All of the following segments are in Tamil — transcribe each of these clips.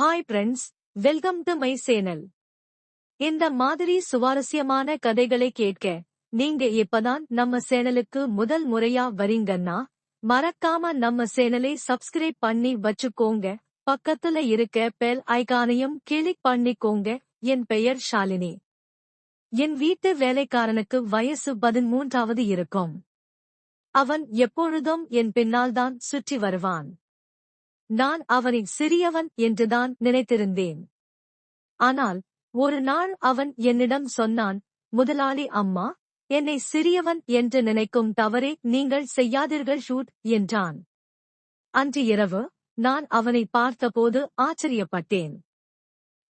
Hi friends welcome to my channel இந்த மாதிரி சுவாரஸ்யமான கதைகளை கேட்க நீங்க இப்பதான் நம்ம சேனலுக்கு முதல் முறையா வரீங்கன்னா மறக்காம நம்ம சேனலை சப்ஸ்கிரைப் பண்ணி வச்சுக்கோங்க. பக்கத்துல இருக்க பெல் ஐகானையும் கிளிக் பண்ணிக்கோங்க. என் பெயர் ஷாலினி. என் வீட்டு வேலைக்காரனுக்கு வயசு பதிமூன்றாவது இருக்கும். அவன் எப்பொழுதும் என் பின்னால்தான் சுற்றி வருவான். நான் அவனை சிறியவன் என்றுதான் நினைத்திருந்தேன். ஆனால் ஒரு நாள் அவன் என்னிடம் சொன்னான் முதலாளி அம்மா என்னை சிறியவன் என்று நினைக்கும் தவறே நீங்கள் செய்யாதீர்கள் ஷூட் என்றான். அன்று இரவு நான் அவனை பார்த்தபோது ஆச்சரியப்பட்டேன்.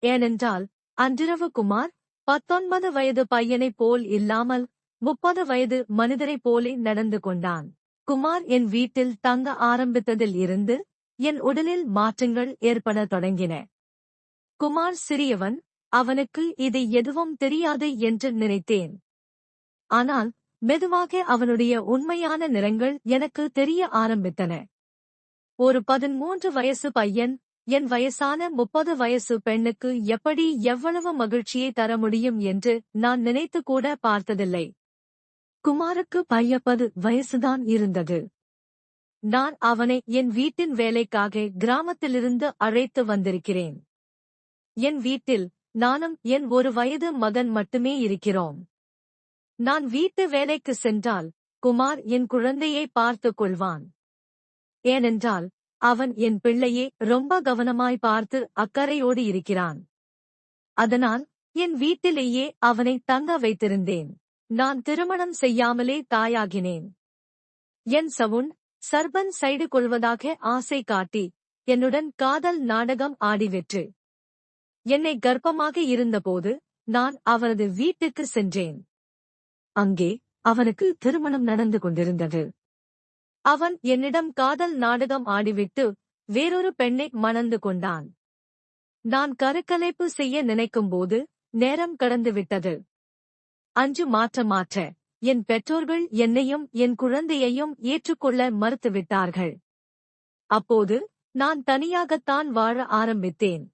ஏனென்றால் அன்றிரவு குமார் பத்தொன்பது வயது பையனைப் போல் இல்லாமல் முப்பது வயது மனிதரைப் போலே நடந்து கொண்டான். குமார் என் வீட்டில் தங்க ஆரம்பித்ததில் இருந்து என் உடலில் மாற்றங்கள் ஏற்படத் தொடங்கின. குமார் சிறியவன் அவனுக்கு இது எதுவும் தெரியாது என்று நினைத்தேன். ஆனால் மெதுவாக அவனுடைய உண்மையான நிறங்கள் எனக்கு தெரிய ஆரம்பித்தன. ஒரு பதிமூன்று வயசு பையன் என் வயசான முப்பது வயசு பெண்ணுக்கு எப்படி எவ்வளவு மகிழ்ச்சியை தர முடியும் என்று நான் நினைத்து கூட பார்த்ததில்லை. குமாருக்கு பையப்பது வயசுதான் இருந்தது. நான் அவனை என் வீட்டின் வேலைக்காக கிராமத்திலிருந்து அழைத்து வந்திருக்கிறேன். என் வீட்டில் நானும் என் ஒரு வயது மகன் மட்டுமே இருக்கிறோம். நான் வீட்டு வேலைக்கு சென்றால் குமார் என் குழந்தையை பார்த்துக் கொள்வான். ஏனென்றால் அவன் என் பிள்ளையே ரொம்ப கவனமாய் பார்த்து அக்கறையோடு இருக்கிறான். அதனால் என் வீட்டிலேயே அவனை தங்க வைத்திருந்தேன். நான் திருமணம் செய்யாமலே தாயாகினேன். என் சவுன் சர்பன் சைடு கொள்வதாக ஆசை காட்டி என்னுடன் காதல் நாடகம் ஆடிவிற்று என்னை கர்ப்பமாக இருந்தபோது நான் அவரது வீட்டுக்கு சென்றேன். அங்கே அவனுக்கு திருமணம் நடந்து கொண்டிருந்தது. அவன் என்னிடம் காதல் நாடகம் ஆடிவிட்டு வேறொரு பெண்ணை மணந்து கொண்டான். நான் கருக்கலைப்பு செய்ய நினைக்கும்போது நேரம் கடந்து விட்டது அஞ்சு மாற்ற மாற்ற என் பெற்றோர்கள் என்னையும் என் குழந்தையையும் ஏற்றுக்கொள்ள மறுத்துவிட்டார்கள். அப்போது நான் தனியாகத்தான் வாழ ஆரம்பித்தேன்.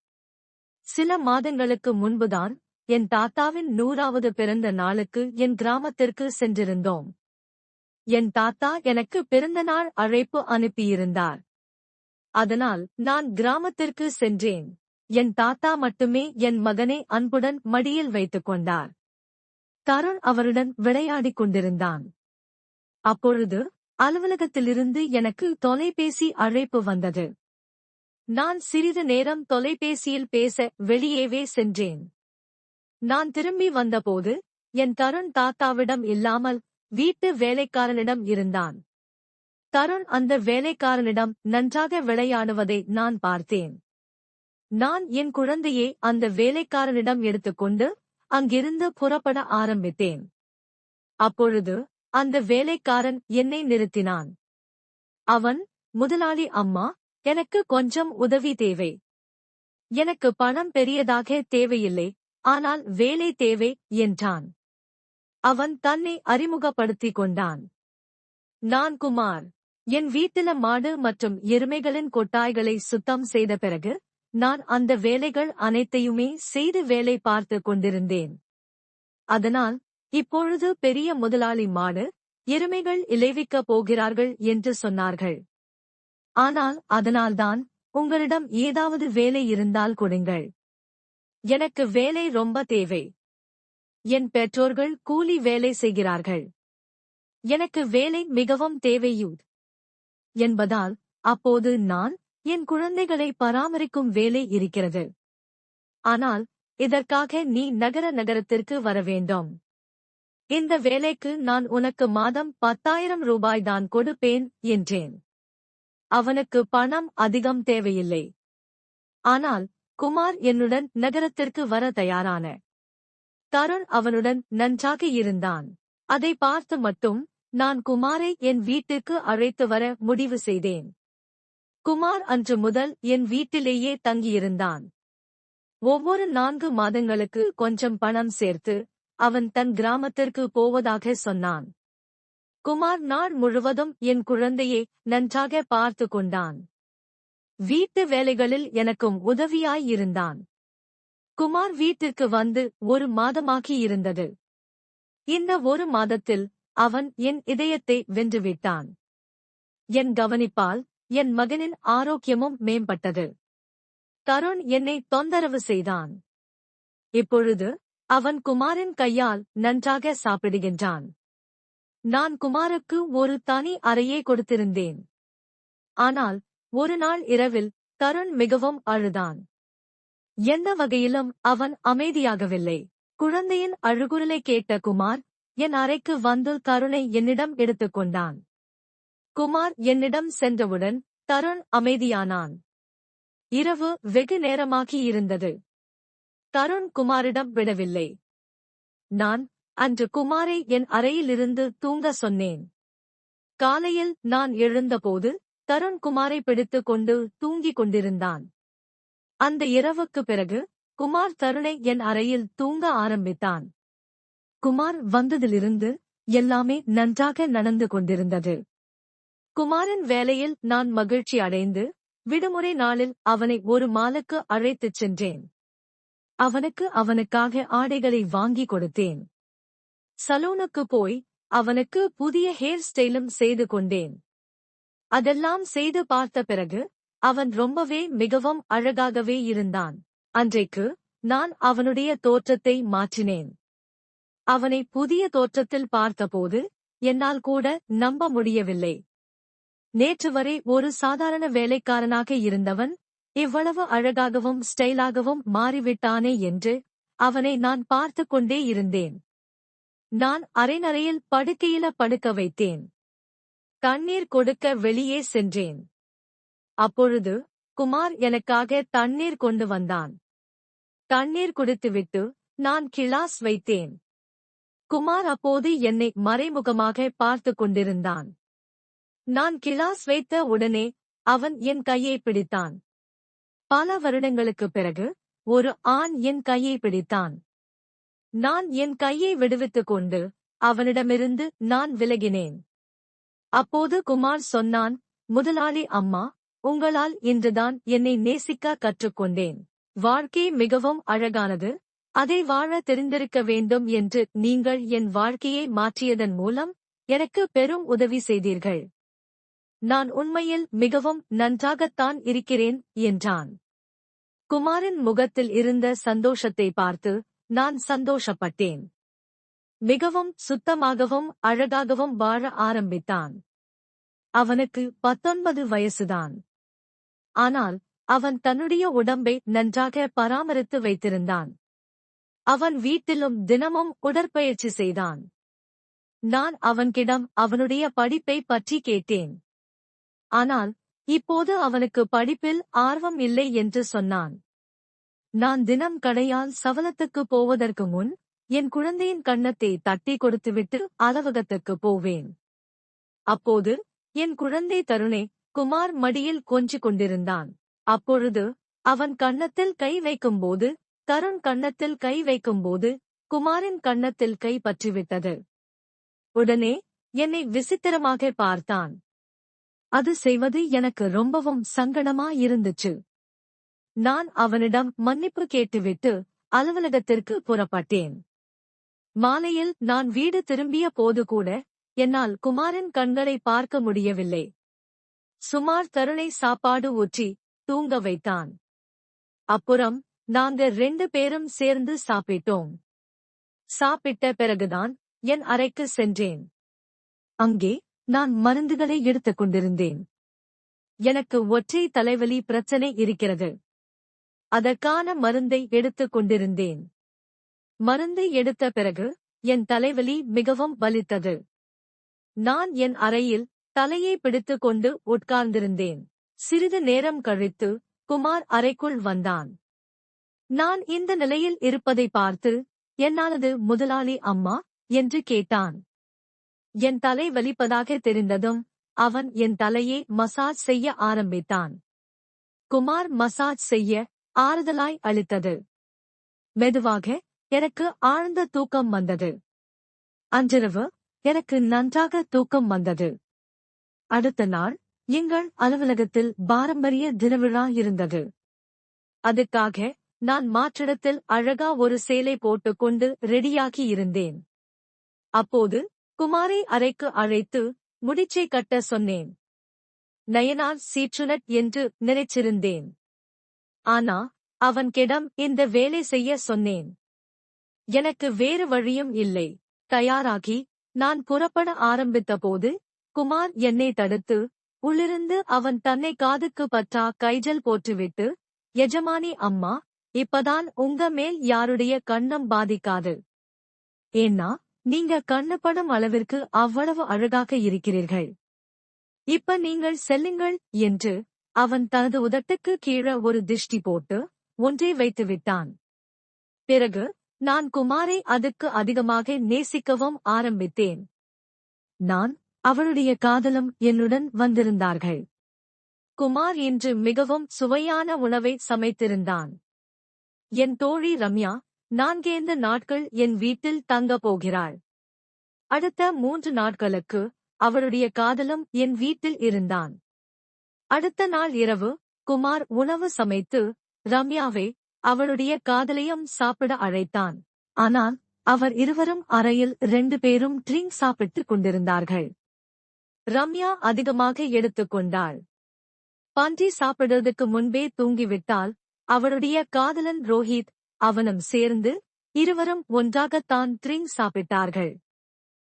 சில மாதங்களுக்கு முன்புதான் என் தாத்தாவின் நூறாவது பிறந்த நாளுக்கு என் கிராமத்திற்கு சென்றிருந்தோம். என் தாத்தா எனக்கு பிறந்த நாள் அழைப்பு அனுப்பியிருந்தார். அதனால் நான் கிராமத்திற்கு சென்றேன். என் தாத்தா மட்டுமே என் மகனை அன்புடன் மடியில் வைத்துக் கொண்டார். தருண் அவருடன் விளையாடிக் கொண்டிருந்தான். அப்பொழுது அலுவலகத்திலிருந்து எனக்கு தொலைபேசி அழைப்பு வந்தது. நான் சிறிது நேரம் தொலைபேசியில் பேச வெளியேவே சென்றேன். நான் திரும்பி வந்தபோது என் தருண் தாத்தாவிடம் இல்லாமல் வீட்டு வேலைக்காரனிடம் இருந்தான். தருண் அந்த வேலைக்காரனிடம் நன்றாக விளையாடுவதை நான் பார்த்தேன். நான் என் குழந்தையை அந்த வேலைக்காரனிடம் எடுத்துக்கொண்டு அங்கிருந்து புறப்பட ஆரம்பித்தேன். அப்பொழுது அந்த வேலைக்காரன் என்னை நிறுத்தினான். அவன் முதலாளி அம்மா எனக்கு கொஞ்சம் உதவி தேவை. எனக்கு பணம் பெரியதாக தேவையில்லை ஆனால் வேலை தேவை என்றான். அவன் தன்னை அறிமுகப்படுத்திக் கொண்டான். நான் குமார் என் வீட்டில மாடு மற்றும் எருமைகளின் கொட்டாய்களை சுத்தம் செய்த பிறகு நான் அந்த வேலைகள் அனைத்தையுமே செய்து வேலை பார்த்து கொண்டிருந்தேன். அதனால் இப்பொழுது பெரிய முதலாளி மாடு எருமைகள் இளைவிக்கப் போகிறார்கள் என்று சொன்னார்கள். ஆனால் அதனால்தான் உங்களிடம் ஏதாவது வேலை இருந்தால் கொடுங்கள். எனக்கு வேலை ரொம்ப தேவை. என் பெற்றோர்கள் கூலி வேலை செய்கிறார்கள். எனக்கு வேலை மிகவும் தேவையூ என்பதால் அப்போது நான் என் குழந்தைகளை பராமரிக்கும் வேலை இருக்கிறது. ஆனால் இதற்காக நீ நகர நகரத்திற்கு வர வேண்டும். இந்த வேலைக்கு நான் உனக்கு மாதம் பத்தாயிரம் ரூபாய் தான் கொடுப்பேன் என்றேன். அவனுக்கு பணம் அதிகம் தேவையில்லை. ஆனால் குமார் என்னுடன் நகரத்திற்கு வர தயாரான. தருண் அவனுடன் நன்றாக இருந்தான். அதை பார்த்து மட்டும் நான் குமாரை என் வீட்டுக்கு அழைத்து வர முடிவு செய்தேன். குமார் அன்று முதல் என் வீட்டிலேயே தங்கியிருந்தான். ஒவ்வொரு நான்கு மாதங்களுக்கு கொஞ்சம் பணம் சேர்த்து அவன் தன் கிராமத்திற்கு போவதாக சொன்னான். குமார் நாள் முழுவதும் என் குழந்தையை நன்றாக பார்த்து கொண்டான். வீட்டு வேலைகளில் எனக்கும் உதவியாயிருந்தான் குமார் வீட்டிற்கு வந்து ஒரு மாதமாகியிருந்தது இந்த ஒரு மாதத்தில் அவன் என் இதயத்தை வென்றுவிட்டான் என் கவனிப்பால் என் மகனின் ஆரோக்கியமும் மேம்பட்டது. தருண் என்னை தொந்தரவு செய்தான். இப்பொழுது அவன் குமாரின் கையால் நன்றாக சாப்பிடுகின்றான். நான் குமாருக்கு ஒரு தனி அறையே கொடுத்திருந்தேன். ஆனால் ஒரு நாள் இரவில் தருண் மிகவும் அழுதான். எந்த வகையிலும் அவன் அமைதியாகவில்லை. குழந்தையின் அழுகுரலை கேட்ட குமார் என் அறைக்கு வந்து தருணை என்னிடம் எடுத்துக் கொண்டான். குமார் என்னிடம் சென்றவுடன் தருண் அமைதியானான். இரவு வெகு நேரமாகியிருந்தது தருண் குமாரிடம் விடவில்லை. நான் அன்று குமாரை என் அறையிலிருந்து தூங்க சொன்னேன். காலையில் நான் எழுந்தபோது தருண் குமாரை பிடித்துக் கொண்டு தூங்கிக் கொண்டிருந்தான். அந்த இரவுக்கு பிறகு குமார் தருணை என் அறையில் தூங்க ஆரம்பித்தான். குமார் வந்ததிலிருந்து எல்லாமே நன்றாக நடந்து கொண்டிருந்தது. குமாரின் வேலையில் நான் மகிழ்ச்சி அடைந்து விடுமுறை நாளில் அவனை ஒரு மாலுக்கு அழைத்துச் சென்றேன். அவனுக்கு அவனுக்காக ஆடைகளை வாங்கி கொடுத்தேன். சலூனுக்கு போய் அவனுக்கு புதிய ஹேர் ஸ்டைலும் செய்து கொண்டேன். அதெல்லாம் செய்து பார்த்த பிறகு அவன் ரொம்பவே மிகவும் அழகாகவே இருந்தான். அன்றைக்கு நான் அவனுடைய தோற்றத்தை மாற்றினேன். அவனை புதிய தோற்றத்தில் பார்த்தபோது என்னால் கூட நம்ப முடியவில்லை. நேற்று வரை ஒரு சாதாரண வேலைக்காரனாக இருந்தவன் இவ்வளவு அழகாகவும் ஸ்டைலாகவும் மாறிவிட்டானே என்று அவனை நான் பார்த்து கொண்டே இருந்தேன். நான் அரைநறையில் படுக்கையில படுக்க வைத்தேன். தண்ணீர் கொடுக்க வெளியே சென்றேன். அப்பொழுது குமார் எனக்காக தண்ணீர் கொண்டு வந்தான். தண்ணீர் குடித்துவிட்டு நான் கிளாஸ் வைத்தேன். குமார் அப்போது என்னை மறைமுகமாக பார்த்து கொண்டிருந்தான். நான் கிளாஸ் வைத்த உடனே அவன் என் கையை பிடித்தான். பல வருடங்களுக்குப் பிறகு ஒரு ஆண் என் கையை பிடித்தான். நான் என் கையை விடுவித்துக் கொண்டு அவனிடமிருந்து நான் விலகினேன். அப்போது குமார் சொன்னான் முதலாளி அம்மா உங்களால் இன்றுதான் என்னை நேசிக்க கற்றுக்கொண்டேன். வாழ்க்கை மிகவும் அழகானது. அதை வாழ தெரிந்திருக்க வேண்டும் என்று நீங்கள் என் வாழ்க்கையை மாற்றியதன் மூலம் எனக்கு பெரும் உதவி செய்தீர்கள். நான் உண்மையில் மிகவும் நன்றாகத்தான் இருக்கிறேன் என்றான். குமாரின் முகத்தில் இருந்த சந்தோஷத்தை பார்த்து நான் சந்தோஷப்பட்டேன். மிகவும் சுத்தமாகவும் அழகாகவும் வாழ ஆரம்பித்தான். அவனுக்கு பத்தொன்பது வயசுதான். ஆனால் அவன் தன்னுடைய உடம்பை நன்றாக பராமரித்து வைத்திருந்தான். அவன் வீட்டிலும் தினமும் உடற்பயிற்சி செய்தான். நான் அவன்கிடம் அவனுடைய படிப்பை பற்றி கேட்டேன். ஆனால் இப்போது அவனுக்கு படிப்பில் ஆர்வம் இல்லை என்று சொன்னான். நான் தினம் கடையால் சவலத்துக்கு போவதற்கு முன் என் குழந்தையின் கன்னத்தை தட்டி கொடுத்துவிட்டு அலவகத்துக்கு போவேன். அப்போது என் குழந்தை தருணே குமார் மடியில் கொஞ்சிக் கொண்டிருந்தான். அப்பொழுது அவன் கன்னத்தில் கை வைக்கும்போது தருண் கன்னத்தில் கை வைக்கும்போது குமாரின் கன்னத்தில் கை பற்றிவிட்டது. உடனே என்னை விசித்திரமாக பார்த்தான். அது செய்வது எனக்கு ரொம்பவும் சங்கடமா இருந்துச்சு நான் அவனிடம் மன்னிப்பு கேட்டுவிட்டு அலுவலகத்திற்கு புறப்பட்டேன். மாலையில் நான் வீடு திரும்பிய போது கூட என்னால் குமாரின் கண்களை பார்க்க முடியவில்லை. சுமார் தருணை சாப்பாடு ஊற்றி தூங்க வைத்தான். அப்புறம் நாங்க ரெண்டு பேரும் சேர்ந்து சாப்பிட்டோம். சாப்பிட்ட பிறகுதான் என் அறைக்கு சென்றேன். அங்கே நான் மருந்துகளை எடுத்துக் கொண்டிருந்தேன். எனக்கு ஒற்றை தலைவலி பிரச்சனை இருக்கிறது. அதற்கான மருந்தை எடுத்துக் கொண்டிருந்தேன். மருந்தை எடுத்த பிறகு என் தலைவலி மிகவும் வலித்தது. நான் என் அறையில் தலையை பிடித்துக் கொண்டு உட்கார்ந்திருந்தேன். சிறிது நேரம் கழித்து குமார் அறைக்குள் வந்தான். நான் இந்த நிலையில் இருப்பதை பார்த்து என்னானது முதலாளி அம்மா? என்று கேட்டான். என் தலை வலிப்பதாக தெரிந்ததும் அவன் என் தலையை மசாஜ் செய்ய ஆரம்பித்தான். குமார் மசாஜ் செய்ய ஆறுதலாய் அளித்தது மெதுவாக எனக்கு ஆழ்ந்த தூக்கம் வந்தது. அன்றிரவு எனக்கு நன்றாக தூக்கம் வந்தது. அடுத்த நாள் எங்கள் அலுவலகத்தில் பாரம்பரிய தினவிழா இருந்தது. அதுக்காக நான் மாற்றிடத்தில் அழகா ஒரு சேலை போட்டுக்கொண்டு ரெடியாகி இருந்தேன். அப்போது குமாரை அறைக்கு அழைத்து முடிச்சை கட்ட சொன்னேன். நயனார் சீற்றுனட் என்று நினைச்சிருந்தேன். ஆனா அவன் கிடம் இந்த வேலை செய்ய சொன்னேன். எனக்கு வேறு வழியும் இல்லை. தயாராகி நான் புறப்பட ஆரம்பித்தபோது குமார் என்னை தடுத்து உள்ளிருந்து அவன் தன்னை காதுக்கு பற்றா கைஜல் போட்டுவிட்டு எஜமானி அம்மா இப்பதான் உங்க மேல் யாருடைய கண்ணம் பாதிக்காது. ஏன்னா நீங்க கண்ணப்படும் அளவிற்கு அவ்வளவு அழகாக இருக்கிறீர்கள். இப்ப நீங்கள் செல்லுங்கள் என்று அவன் தனது உதட்டுக்கு கீழே ஒரு திஷ்டி போட்டு ஒன்றை வைத்து விட்டான் பிறகு நான் குமாரை அதுக்கு அதிகமாக நேசிக்கவும் ஆரம்பித்தேன். நான் அவளுடைய காதலும் என்னுடன் வந்திருந்தார்கள். குமார் இன்று மிகவும் சுவையான உணவை சமைத்திருந்தான். என் தோழி ரம்யா நான்கேந்து நாட்கள் என் வீட்டில் தங்கப் போகிறாள். அடுத்த மூன்று நாட்களுக்கு அவருடைய காதலும் என் வீட்டில் இருந்தான். அடுத்த நாள் இரவு குமார் உணவு சமைத்து ரம்யாவை அவளுடைய காதலையும் சாப்பிட அழைத்தான். ஆனால் அவர் இருவரும் அறையில் ரெண்டு பேரும் ட்ரிங்க் சாப்பிட்டுக் கொண்டிருந்தார்கள். ரம்யா அதிகமாக எடுத்துக்கொண்டாள் பன்றி சாப்பிடுவதற்கு முன்பே தூங்கிவிட்டால் அவளுடைய காதலன் ரோஹித் அவனும் சேர்ந்து இருவரும் ஒன்றாகத்தான் ட்ரிங்க் சாப்பிட்டார்கள்.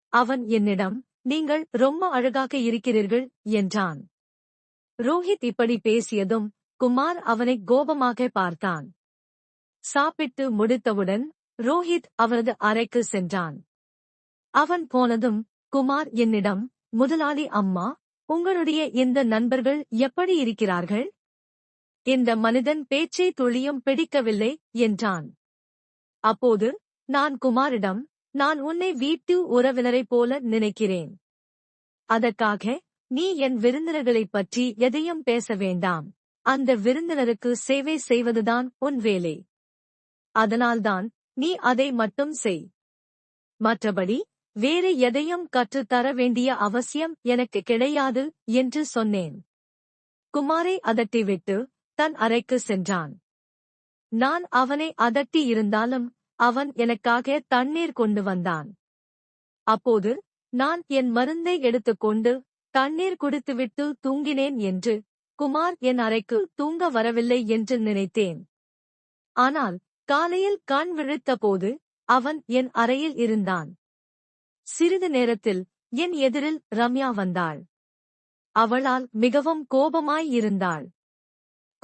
அவன் என்னிடம் நீங்கள் ரொம்ப அழகாக இருக்கிறீர்கள் என்றான். ரோஹித் இப்படி பேசியதும் குமார் அவனை கோபமாக பார்த்தான். சாப்பிட்டு முடித்தவுடன் ரோஹித் அவரது அறைக்கு சென்றான். அவன் போனதும் குமார் என்னிடம் முதலாளி அம்மா உங்களுடைய இந்த நண்பர்கள் எப்படி இருக்கிறார்கள்? இந்த மனிதன் பேச்சை துளியும் பிடிக்கவில்லை என்றான். அப்போது நான் குமாரிடம் நான் உன்னை வீட்டு உறவினரைப் போல நினைக்கிறேன். அதற்காக நீ என் விருந்தினர்களைப் பற்றி எதையும் பேச வேண்டாம். அந்த விருந்தினருக்கு சேவை செய்வதுதான் உன் வேலை. அதனால்தான் நீ அதை மட்டும் செய். மற்றபடி வேறு எதையும் கற்றுத்தர வேண்டிய அவசியம் எனக்கு கிடையாது என்று சொன்னேன். குமாரை அதட்டிவிட்டு தன் அறைக்கு சென்றான். நான் அவனை அதட்டி இருந்தாலும் அவன் எனக்காக தண்ணீர் கொண்டு வந்தான். அப்போது நான் என் மருந்தை எடுத்துக்கொண்டு தண்ணீர் குடித்துவிட்டு தூங்கினேன் என்று குமார் என் அறைக்கு தூங்க வரவில்லை என்று நினைத்தேன். ஆனால் காலையில் கண் விழித்தபோது அவன் என் அறையில் இருந்தான். சிறிது நேரத்தில் என் எதிரில் ரம்யா வந்தாள். அவளால் மிகவும் கோபமாய் இருந்தாள்.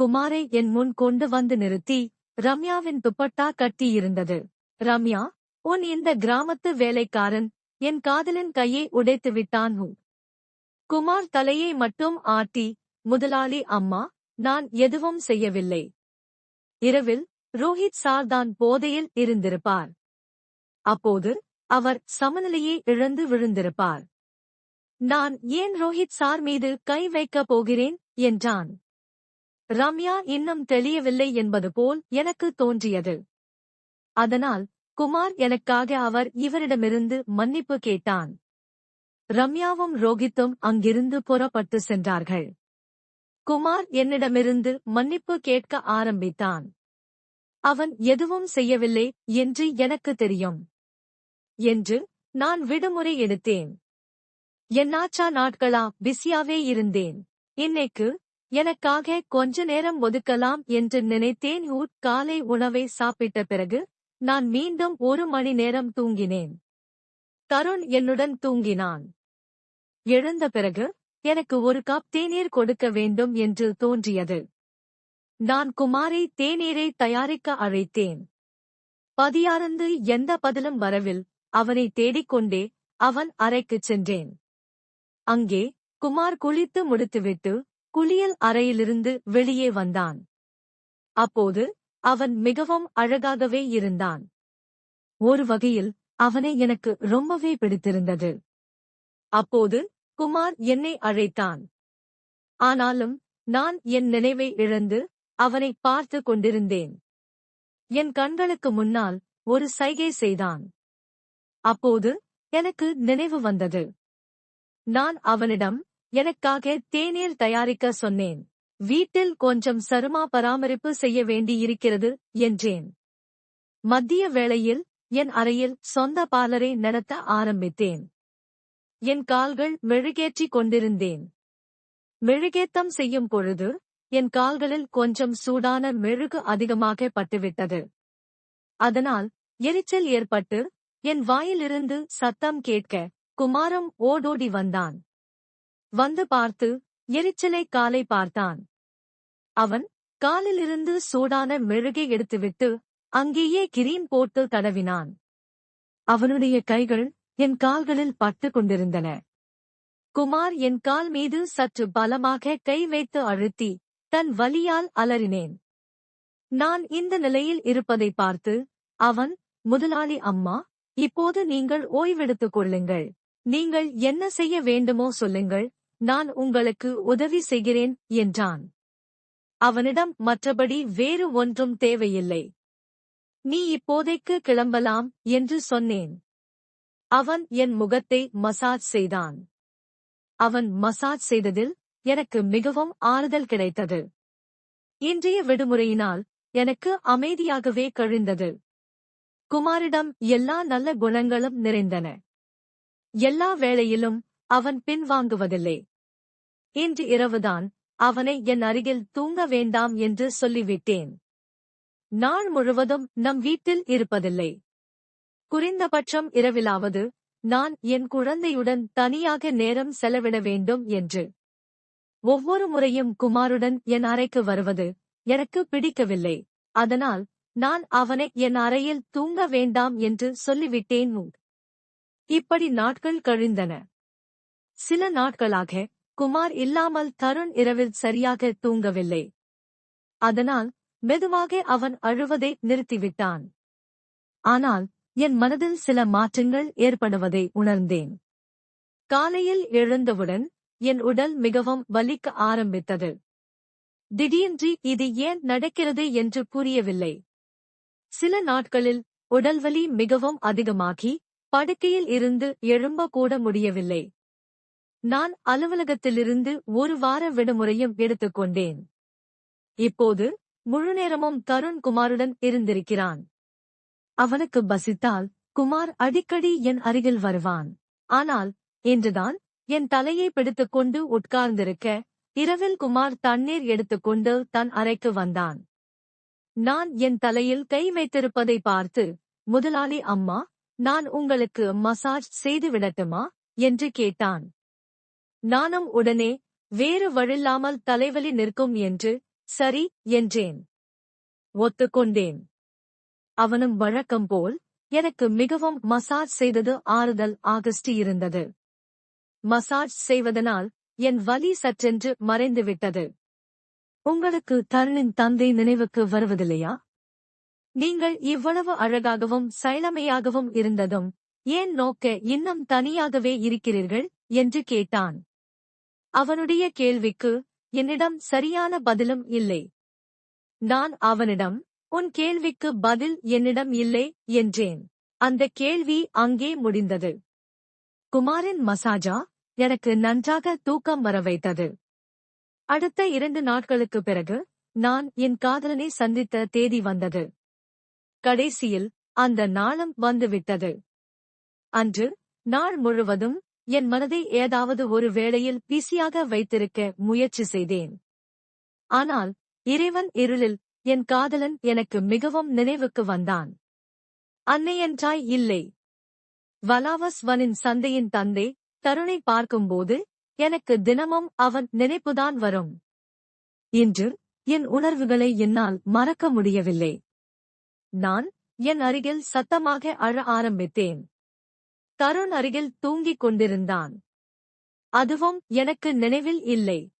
குமாரை என் முன் கொண்டு வந்து நிறுத்தி ரம்யாவின் துப்பட்டா கட்டியிருந்தது. ரம்யா உன் இந்த கிராமத்து வேலைக்காரன். என் காதலின் கையை உடைத்து விட்டான் ஹூ குமார் தலையை மட்டும் ஆட்டி முதலாளி அம்மா நான் எதுவும் செய்யவில்லை. இரவில் ரோஹித் சார் தான் போதையில் இருந்திருப்பார். அப்போது அவர் சமநிலையை இழந்து விழுந்திருப்பார். நான் ஏன் ரோஹித் சார் மீது கை வைக்கப் போகிறேன்? என்றான். ரம்யா இன்னும் தெளியவில்லை என்பது போல் எனக்கு தோன்றியது. அதனால் குமார் எனக்காக அவர் இவரிடமிருந்து மன்னிப்பு கேட்டான். ரம்யாவும் ரோஹித்தும் அங்கிருந்து புறப்பட்டு சென்றார்கள். குமார் என்னிடமிருந்து மன்னிப்பு கேட்க ஆரம்பித்தான். அவன் எதுவும் செய்யவில்லை என்று எனக்கு தெரியும் என்று நான் விடுமுறை எடுத்தேன். என்னாச்சா நாட்களா பிஸியாவே இருந்தேன். இன்னைக்கு எனக்காக கொஞ்ச நேரம் ஒதுக்கலாம் என்று நினைத்தேன். ஊட் காலை உணவை சாப்பிட்ட பிறகு நான் மீண்டும் ஒரு மணி நேரம் தூங்கினேன். தருண் என்னுடன் தூங்கினான். எழுந்த பிறகு எனக்கு ஒரு கப் தேநீர் கொடுக்க வேண்டும் என்று தோன்றியது. நான் குமாரை தேநீரை தயாரிக்க அழைத்தேன். பதியாரந்து எந்த பதிலும் வரவில் அவனை தேடிக்கொண்டே அவன் அறைக்குச் சென்றேன். அங்கே குமார் குளித்து முடித்துவிட்டு குளியல் அறையிலிருந்து வெளியே வந்தான். அப்போது அவன் மிகவும் அழகாகவே இருந்தான். ஒரு வகையில் அவனை எனக்கு ரொம்பவே பிடித்திருந்தது. அப்போது குமார் என்னை அழைத்தான். ஆனாலும் நான் என் நினைவை இழந்து அவனை பார்த்து கொண்டிருந்தேன். என் கண்களுக்கு முன்னால் ஒரு சைகை செய்தான். அப்போது எனக்கு நினைவு வந்தது. நான் அவனிடம் எனக்காக தேநீர் தயாரிக்க சொன்னேன். வீட்டில் கொஞ்சம் சருமா பராமரிப்பு செய்ய வேண்டியிருக்கிறது என்றேன். மத்திய வேளையில் என் அறையில் சொந்த பாலரை நடத்த ஆரம்பித்தேன். என் கால்கள் மெழுகேற்றிக் கொண்டிருந்தேன். மெழுகேத்தம் செய்யும் பொழுது என் கால்களில் கொஞ்சம் சூடான மெழுகு அதிகமாக பட்டுவிட்டது. அதனால் எரிச்சல் ஏற்பட்டு என் வாயிலிருந்து சத்தம் கேட்க குமாரம் ஓடோடி வந்தான். வந்து பார்த்து எரிச்சலை காலை பார்த்தான். அவன் காலிலிருந்து சூடான மெழுகை எடுத்துவிட்டு அங்கேயே கிரீம் போட்டு தடவினான். அவனுடைய கைகள் என் கால்களில் பட்டு கொண்டிருந்தன. குமார் என் கால் மீது சற்று பலமாக கை வைத்து அழுத்தி தன் வலியால் அலறினேன். நான் இந்த நிலையில் இருப்பதை பார்த்து அவன் முதலாளி அம்மா இப்போது நீங்கள் ஓய்வெடுத்துக் கொள்ளுங்கள். நீங்கள் என்ன செய்ய வேண்டுமோ சொல்லுங்கள். நான் உங்களுக்கு உதவி செய்கிறேன் என்றான். அவனிடம் மற்றபடி வேறு ஒன்றும் தேவையில்லை. நீ இப்போதைக்கு கிளம்பலாம் என்று சொன்னேன். அவன் என் முகத்தை மசாஜ் செய்தான். அவன் மசாஜ் செய்ததில் எனக்கு மிகவும் ஆறுதல் கிடைத்தது. இன்றைய விடுமுறையினால் எனக்கு அமைதியாகவே கழிந்தது. குமாரிடம் எல்லா நல்ல குணங்களும் நிறைந்தன. எல்லா வேளையிலும் அவன் பின்வாங்குவதில்லை. இன்று இரவுதான் அவனை என் அருகில் தூங்க வேண்டாம் என்று சொல்லிவிட்டேன். நாள் முழுவதும் நம் வீட்டில் இருப்பதில்லை. குறைந்தபட்சம் இரவிலாவது நான் என் குழந்தையுடன் தனியாக நேரம் செலவிட வேண்டும் என்று. ஒவ்வொரு முறையும் குமாருடன் என் அறைக்கு வருவது எனக்கு பிடிக்கவில்லை. அதனால் நான் அவனை என் அறையில் தூங்க வேண்டாம் என்று சொல்லிவிட்டேன். இப்படி நாட்கள் கழிந்தன. சில நாட்களாக குமார் இல்லாமல் தருண் இரவில் சரியாக தூங்கவில்லை. அதனால் மெதுவாக அவன் அழுவதை நிறுத்திவிட்டான். ஆனால் என் மனதில் சில மாற்றங்கள் ஏற்படுவதை உணர்ந்தேன். காலையில் எழுந்தவுடன் என் உடல் மிகவும் வலிக்க ஆரம்பித்தது. திடீரென்று இது ஏன் நடக்கிறது என்று புரியவில்லை. சில நாட்களில் உடல்வலி மிகவும் அதிகமாகி படுக்கையில் இருந்து எழும்ப கூட முடியவில்லை. நான் அலுவலகத்திலிருந்து ஒரு வார விடுமுறையும் எடுத்துக்கொண்டேன். இப்போது முழுநேரமும் தருண் குமாருடன் இருந்திருக்கிறான். அவனுக்கு பசித்தால் குமார் அடிக்கடி என் அருகில் வருவான். ஆனால் இன்றுதான் என் தலையை பிடித்துக்கொண்டு உட்கார்ந்திருக்க இரவில் குமார் தண்ணீர் எடுத்துக்கொண்டு தன் அறைக்கு வந்தான். நான் என் தலையில் கை வைத்திருப்பதை பார்த்து முதலாளி அம்மா நான் உங்களுக்கு மசாஜ் செய்து விடட்டுமா? என்று கேட்டான். நானும் உடனே வேறு வழில்லாமல் தலைவலி நிற்கும் என்று சரி என்றேன். ஒத்துக்கொண்டேன். அவனும் வழக்கம் போல் எனக்கு மிகவும் மசாஜ் செய்தது ஆறுதல் ஆகஸ்ட் இருந்தது. மசாஜ் செய்வதனால் என் வலி சற்றென்று மறைந்துவிட்டது. உங்களுக்கு தருணின் தந்தை நினைவுக்கு வருவதில்லையா? நீங்கள் இவ்வளவு அழகாகவும் சைலமையாகவும் இருந்ததும் ஏன் நோக்க இன்னும் தனியாகவே இருக்கிறீர்கள்? என்று கேட்டான். அவனுடைய கேள்விக்கு என்னிடம் சரியான பதிலும் இல்லை. நான் அவனிடம் உன் கேள்விக்கு பதில் என்னிடம் இல்லை என்றேன். அந்த கேள்வி அங்கே முடிந்தது. குமாரின் மசாஜா எனக்கு நன்றாக தூக்கம் வர வைத்தது. அடுத்த இரண்டு நாட்களுக்கு பிறகு நான் என் காதலனை சந்தித்த தேதி வந்தது. கடைசியில் அந்த நாளும் வந்துவிட்டது. அன்று நாள் முழுவதும் என் மனதை ஏதாவது ஒரு வேளையில் பிசியாக வைத்திருக்க முயற்சி செய்தேன். ஆனால் இறைவன் இருளில் என் காதலன் எனக்கு மிகவும் நினைவுக்கு வந்தான். அன்னையன்றாய் இல்லை. வலாவஸ் வனின் சந்தையின் தந்தை தருணை பார்க்கும்போது எனக்கு தினமும் அவன் நினைப்புதான் வரும். இன்று என் உணர்வுகளை என்னால் மறக்க முடியவில்லை. நான் என் அருகில் சத்தமாக அழ ஆரம்பித்தேன். தருண் அருகில் தூங்கிக் கொண்டிருந்தான். அதுவும் எனக்கு நினைவில் இல்லை.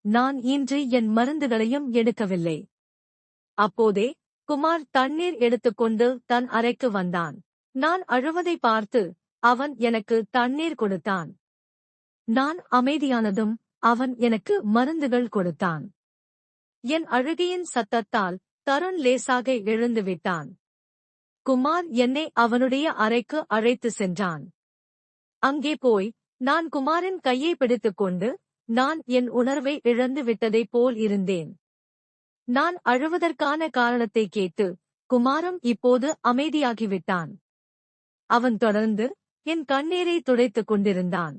நான் இன்று என் மருந்துகளையும் எடுக்கவில்லை. அப்போதே குமார் தண்ணீர் எடுத்துக்கொண்டு தன் அறைக்கு வந்தான். நான் அழுவதை பார்த்து அவன் எனக்கு தண்ணீர் கொடுத்தான். நான் அமைதியானதும் அவன் எனக்கு மருந்துகள் கொடுத்தான். என் அழுகையின் சத்தத்தால் தருண் லேசாக எழுந்து விட்டான் குமார் என்னை அவனுடைய அறைக்கு அழைத்து சென்றான். அங்கே போய் நான் குமாரின் கையை பிடித்துக்கொண்டு நான் என் உணர்வை இழந்து விட்டதைப் போல் இருந்தேன். நான் அழுவதற்கான காரணத்தை கேட்டு குமாரும் இப்போது அமைதியாகிவிட்டான். அவன் தொடர்ந்து என் கண்ணீரை துடைத்துக் கொண்டிருந்தான்.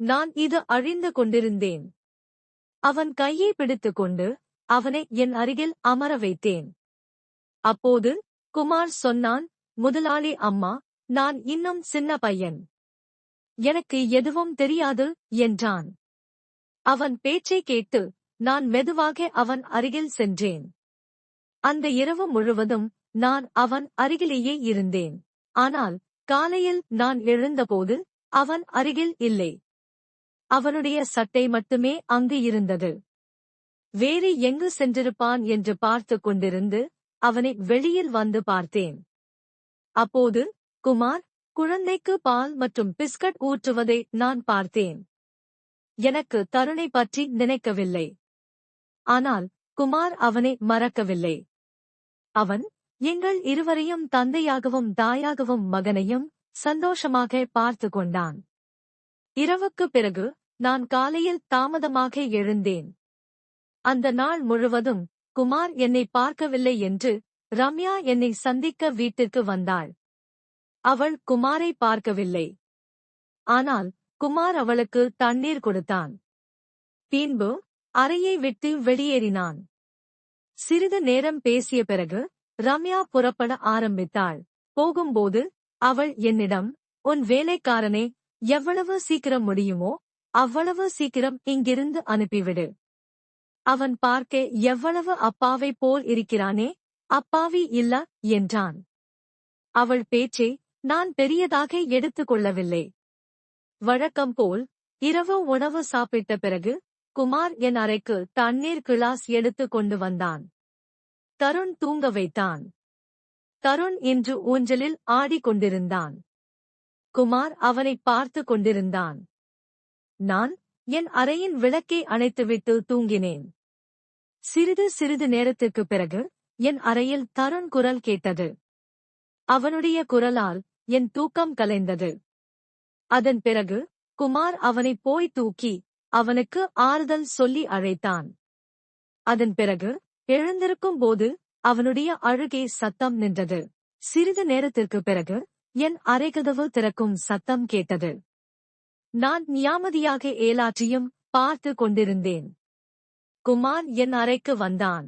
நான் இது அழிந்து கொண்டிருந்தேன். அவன் கையை பிடித்துக்கொண்டு அவனை என் அருகில் அமர வைத்தேன். அப்போது குமார் சொன்னான் முதலாளி அம்மா நான் இன்னும் சின்ன பையன். எனக்கு எதுவும் தெரியாது என்றான். அவன் பேச்சை கேட்டு நான் மெதுவாக அவன் அருகில் சென்றேன். அந்த இரவு முழுவதும் நான் அவன் அருகிலேயே இருந்தேன். ஆனால் காலையில் நான் எழுந்தபோது அவன் அருகில் இல்லை. அவனுடைய சட்டை மட்டுமே அங்கு இருந்தது. வேறு எங்கு சென்றிருப்பான் என்று பார்த்து கொண்டிருந்து அவனை வெளியில் வந்து பார்த்தேன். அப்போது குமார் குழந்தைக்கு பால் மற்றும் பிஸ்கட் ஊற்றுவதை நான் பார்த்தேன். எனக்கு தருணை பற்றி நினைக்கவில்லை. ஆனால் குமார் அவனை மறக்கவில்லை. அவன் எங்கள் இருவரையும் தந்தையாகவும் தாயாகவும் மகனையும் சந்தோஷமாக பார்த்து கொண்டான். இரவுக்கு பிறகு நான் காலையில் தாமதமாக எழுந்தேன். அந்த நாள் முழுவதும் குமார் என்னை பார்க்கவில்லை என்று ரம்யா என்னை சந்திக்க வீட்டிற்கு வந்தாள். அவள் குமாரை பார்க்கவில்லை. ஆனால் குமார் அவளுக்கு தண்ணீர் கொடுத்தான். பின்பு அறையை விட்டு வெளியேறினான். சிறிது நேரம் பேசிய பிறகு ரம்யா புறப்பட ஆரம்பித்தாள். போகும்போது அவள் என்னிடம் உன் வேலைக்காரனை எவ்வளவு சீக்கிரம் முடியுமோ அவ்வளவு சீக்கிரம் இங்கிருந்து அனுப்பிவிடு. அவன் பார்க்க எவ்வளவு அப்பாவை போல் இருக்கிறானே? அப்பாவி இல்ல என்றான். அவள் பேச்சை நான் பெரியதாக எடுத்துக் கொள்ளவில்லை. வழக்கம் போல் இரவு உணவு சாப்பிட்ட பிறகு குமார் என் அறைக்கு தண்ணீர் கிளாஸ் எடுத்து கொண்டு வந்தான். தருண் தூங்க வைத்தான். தருண் இன்று ஊஞ்சலில் ஆடிக்கொண்டிருந்தான் குமார் அவனை பார்த்து கொண்டிருந்தான். நான் என் அறையின் விளக்கை அணைத்துவிட்டு தூங்கினேன். சிறிது சிறிது நேரத்திற்குப் பிறகு என் அறையில் தருண் குரல் கேட்டது. அவனுடைய குரலால் என் தூக்கம் கலைந்தது. அதன் பிறகு குமார் அவனை போய் தூக்கி அவனுக்கு ஆறுதல் சொல்லி அழைத்தான். அதன் பிறகு எழுந்திருக்கும் போது அவனுடைய அழுகை சத்தம் நின்றது. சிறிது நேரத்திற்குப் பிறகு என் அறைகதவு திறக்கும் சத்தம் கேட்டது. நான் நியாமதியாக ஏலாற்றியும் பார்த்து கொண்டிருந்தேன். குமார் என் அறைக்கு வந்தான்.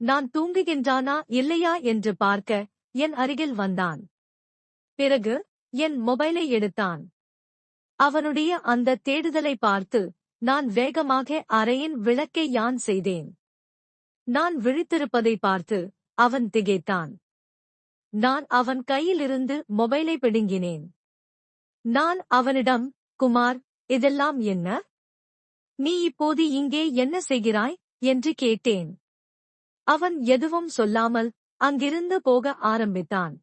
நான் தூங்குகின்றானா இல்லையா என்று பார்க்க என் அருகில் வந்தான். பிறகு என் மொபைலை எடுத்தான். அவனுடைய அந்த தேடுதலை பார்த்து நான் வேகமாக அறையின் விளக்கை யான் செய்தேன். நான் விழித்திருப்பதை பார்த்து அவன் திகைத்தான். நான் அவன் கையிலிருந்து மொபைலை பிடுங்கினேன். நான் அவனிடம் குமார் இதெல்லாம் என்ன? நீ இப்போது இங்கே என்ன செய்கிறாய்? என்று கேட்டேன். அவன் எதுவும் சொல்லாமல் அங்கிருந்து போக ஆரம்பித்தான்.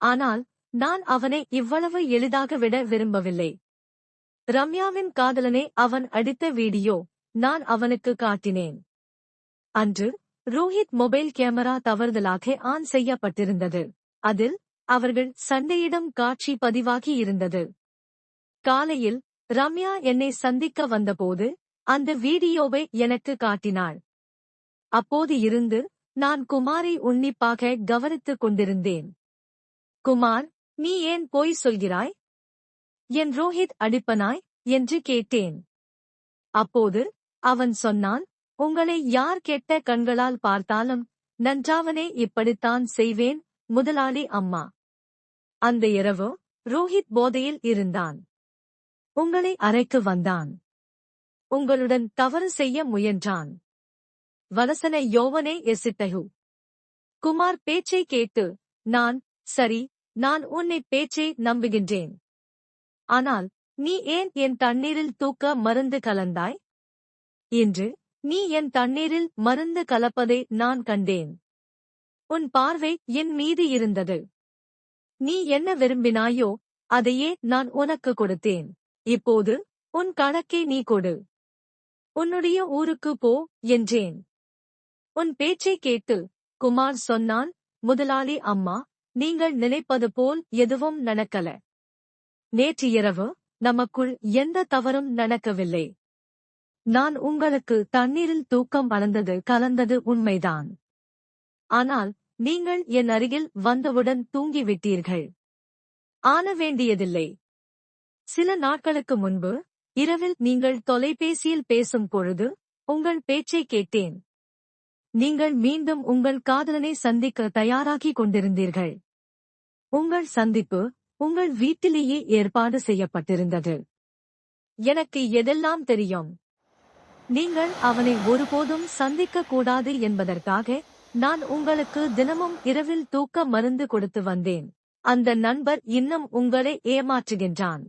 ஆனால் நான் அவனை இவ்வளவு எளிதாக விட விரும்பவில்லை. ரம்யாவின் காதலனை அவன் அடித்த வீடியோ நான் அவனுக்கு காட்டினேன். அன்று ரோஹித் மொபைல் கேமரா தவறுதலாக ஆன் செய்யப்பட்டிருந்தது. அதில் அவர்கள் சண்டையிடம் காட்சி பதிவாகி இருந்தது. காலையில் ரம்யா என்னை சந்திக்க வந்தபோது அந்த வீடியோவை எனக்கு காட்டினாள். அப்போது இருந்து நான் குமாரை உன்னிப்பாக கவனித்துக் கொண்டிருந்தேன். குமார் நீ ஏன் போய் சொல்கிறாய்? என் ரோஹித் அடிப்பனாய் என்று கேட்டேன். அப்போது அவன் சொன்னான் உங்களை யார் கெட்ட கண்களால் பார்த்தாலும் நன்றாவனே இப்படித்தான் செய்வேன் முதலாளி அம்மா. அந்த இரவு ரோஹித் போதையில் இருந்தான். உங்களை அறைக்கு வந்தான். உங்களுடன் தவறு செய்ய முயன்றான். வலசன யோவனே எசிட்டகு. குமார் பேச்சை கேட்டு நான் சரி நான் உன்னை பேச்சை நம்புகின்றேன். ஆனால் நீ ஏன் என் தண்ணீரில் தூக்க மருந்து கலந்தாய் இன்று நீ என் தண்ணீரில் மருந்து கலப்பதை நான் கண்டேன். உன் பார்வை என் மீது இருந்தது. நீ என்ன விரும்பினாயோ அதையே நான் உனக்கு கொடுத்தேன். இப்போது உன் கணக்கை நீ கொடு. உன்னுடைய ஊருக்கு போ என்றேன். உன் பேச்சை கேட்டு குமார் சொன்னான் முதலாளி அம்மா நீங்கள் நினைப்பது போல் எதுவும் நடக்கல. நேற்று இரவு நமக்குள் எந்த தவறும் நடக்கவில்லை. நான் உங்களுக்கு தண்ணீரில் தூக்கம் வளர்ந்தது கலந்தது உண்மைதான். ஆனால் நீங்கள் என் அருகில் வந்தவுடன் தூங்கிவிட்டீர்கள். ஆன வேண்டியதில்லை. சில நாட்களுக்கு முன்பு இரவில் நீங்கள் தொலைபேசியில் பேசும் பொழுது உங்கள் பேச்சை கேட்டேன். நீங்கள் மீண்டும் உங்கள் காதலனை சந்திக்க தயாராகிக் கொண்டிருந்தீர்கள். உங்கள் சந்திப்பு உங்கள் வீட்டிலேயே ஏற்பாடு செய்யப்பட்டிருந்தது. எனக்கு எதெல்லாம் தெரியும்? நீங்கள் அவனை ஒருபோதும் சந்திக்க கூடாது என்பதற்காக நான் உங்களுக்கு தினமும் இரவில் தூக்க மருந்து கொடுத்து வந்தேன். அந்த நண்பர் இன்னும் உங்களை ஏமாற்றுகின்றான்.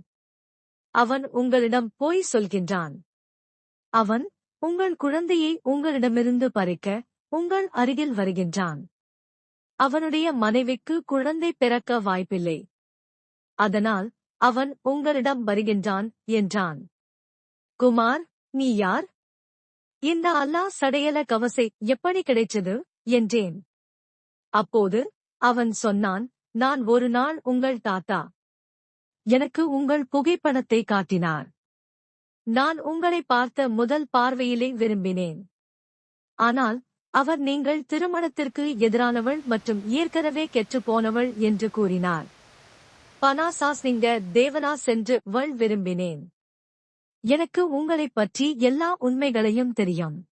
அவன் உங்களிடம் போய் சொல்கின்றான். அவன் உங்கள் குழந்தையை உங்களிடமிருந்து பறிக்க உங்கள் அருகில் வருகின்றான். அவனுடைய மனைவிக்கு குழந்தை பிறக்க வாய்ப்பில்லை. அதனால் அவன் உங்களிடம் வருகின்றான் என்றான். குமார் நீ யார்? இந்த அல்லா சடையல கவசை எப்படி கிடைச்சது? என்றேன். அப்போது அவன் சொன்னான் நான் ஒரு நாள் உங்கள் தாத்தா. எனக்கு உங்கள் புகைப்படத்தை காட்டினார். நான் உங்களை பார்த்த முதல் பார்வையிலே விரும்பினேன். ஆனால் அவர் நீங்கள் திருமணத்திற்கு எதிரானவள் மற்றும் ஏற்கனவே கெட்டுப்போனவள் என்று கூறினார். பனாசாஸ் நீங்க தேவனா சென்று வள் விரும்பினேன். எனக்கு உங்களைப் பற்றி எல்லா உண்மைகளையும் தெரியும்.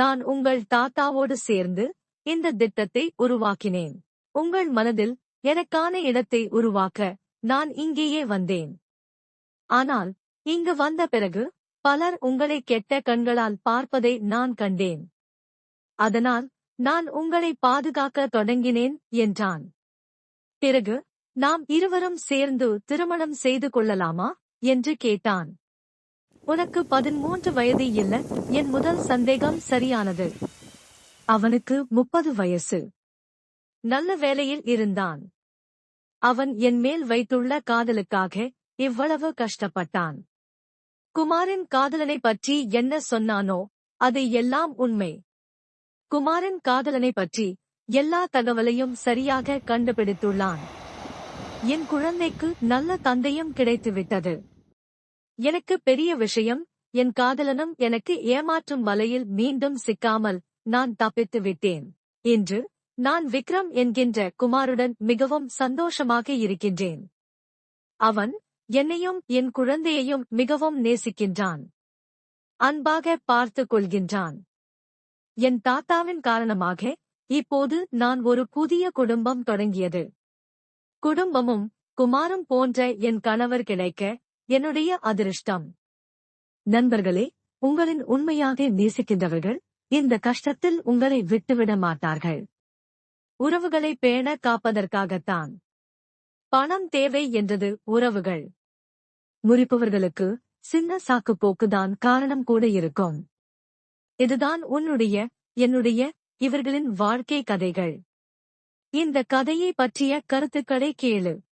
நான் உங்கள் தாத்தாவோடு சேர்ந்து இந்த திட்டத்தை உருவாக்கினேன். உங்கள் மனதில் எனக்கான இடத்தை உருவாக்க நான் இங்கேயே வந்தேன். ஆனால் இங்கு வந்த பிறகு பலர் உங்களை கெட்ட கண்களால் பார்ப்பதை நான் கண்டேன். அதனால் நான் உங்களை பாதுகாக்க தொடங்கினேன் என்றான். பிறகு நாம் இருவரும் சேர்ந்து திருமணம் செய்து கொள்ளலாமா? என்று கேட்டான். உனக்கு பதிமூன்று வயது இல்ல என் முதல் சந்தேகம் சரியானது. அவனுக்கு முப்பது வயசு. நல்ல வேலையில் இருந்தான். அவன் என் மேல் வைத்துள்ள காதலுக்காக இவ்வளவு கஷ்டப்பட்டான். குமாரின் காதலனை பற்றி என்ன சொன்னானோ அது எல்லாம் உண்மை. குமாரின் காதலனை பற்றி எல்லா தகவலையும் சரியாக கண்டுபிடித்துள்ளான். என் குழந்தைக்கு நல்ல தந்தையும் கிடைத்துவிட்டது. எனக்கு பெரிய விஷயம் என் காதலனும் எனக்கு ஏமாற்றும் வலையில் மீண்டும் சிக்காமல் நான் தப்பித்து விட்டேன் இன்று நான் விக்ரம் என்கின்ற குமாருடன் மிகவும் சந்தோஷமாக இருக்கின்றேன். அவன் என்னையும் என் குழந்தையையும் மிகவும் நேசிக்கின்றான். அன்பாக பார்த்து கொள்கின்றான். என் தாத்தாவின் காரணமாக இப்போது நான் ஒரு புதிய குடும்பம் தொடங்கியது. குடும்பமும் குமாரும் போன்ற என் கணவர் கிடைக்க என்னுடைய அதிர்ஷ்டம். நண்பர்களே உங்களின் உண்மையாக நேசிக்கின்றவர்கள் இந்த கஷ்டத்தில் உங்களை விட்டுவிட மாட்டார்கள். உறவுகளை பேண காப்பதற்காகத்தான். பணம் தேவை என்றது உறவுகள். முறிப்பவர்களுக்கு சின்ன சாக்கு போக்குதான் காரணம் கூட இருக்கும். இதுதான் உன்னுடைய என்னுடைய இவர்களின் வாழ்க்கை கதைகள். இந்த கதையை பற்றிய கருத்துக்களை கேளு.